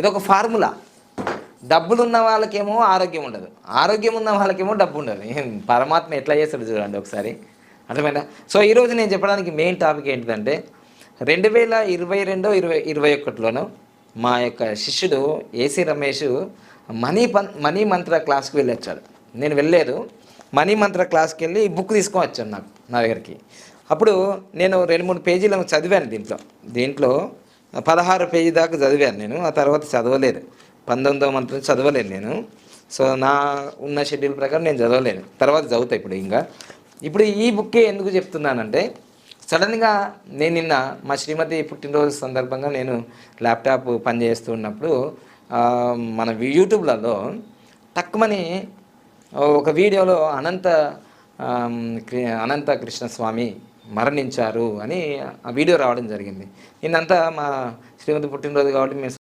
ఇది ఒక ఫార్ములా. డబ్బులు ఉన్న వాళ్ళకేమో ఆరోగ్యం ఉండదు. ఆరోగ్యం ఉన్న వాళ్ళకేమో డబ్బు ఉండదు పరమాత్మ ఎట్లా చేస్తాడు చూడండి ఒకసారి. అర్థమైనా సో ఈరోజు నేను చెప్పడానికి మెయిన్ టాపిక్ ఏంటిదంటే రెండు వేల ఇరవై రెండో ఇరవై ఇరవై ఒకటిలోనూ మా యొక్క శిష్యుడు ఏసీ రమేష్ మనీ పన్ మనీ మంత్ర క్లాస్కి వెళ్ళి వచ్చాడు నేను వెళ్ళలేదు. మనీ మంత్ర క్లాస్కి వెళ్ళి ఈ బుక్ తీసుకొని వచ్చాను నాకు నా దగ్గరికి. అప్పుడు నేను రెండు మూడు పేజీలు చదివాను దీంట్లో. దీంట్లో పదహారు పేజీ దాకా చదివాను నేను ఆ తర్వాత చదవలేదు. పంతొమ్మిదో మంత్రం చదవలేను నేను. సో నా ఉన్న షెడ్యూల్ ప్రకారం నేను చదవలేను తర్వాత చదువుతా ఇప్పుడు ఇంకా. ఇప్పుడు ఈ బుక్కే ఎందుకు చెప్తున్నానంటే సడన్గా నేను నిన్న మా శ్రీమతి పుట్టినరోజు సందర్భంగా నేను ల్యాప్టాప్ పనిచేస్తూ ఉన్నప్పుడు మన యూట్యూబ్లలో తక్కువని ఒక వీడియోలో అనంత అనంత కృష్ణస్వామి మరణించారు అని ఆ వీడియో రావడం జరిగింది. నిన్నంతా మా శ్రీమతి పుట్టినరోజు కాబట్టి మేము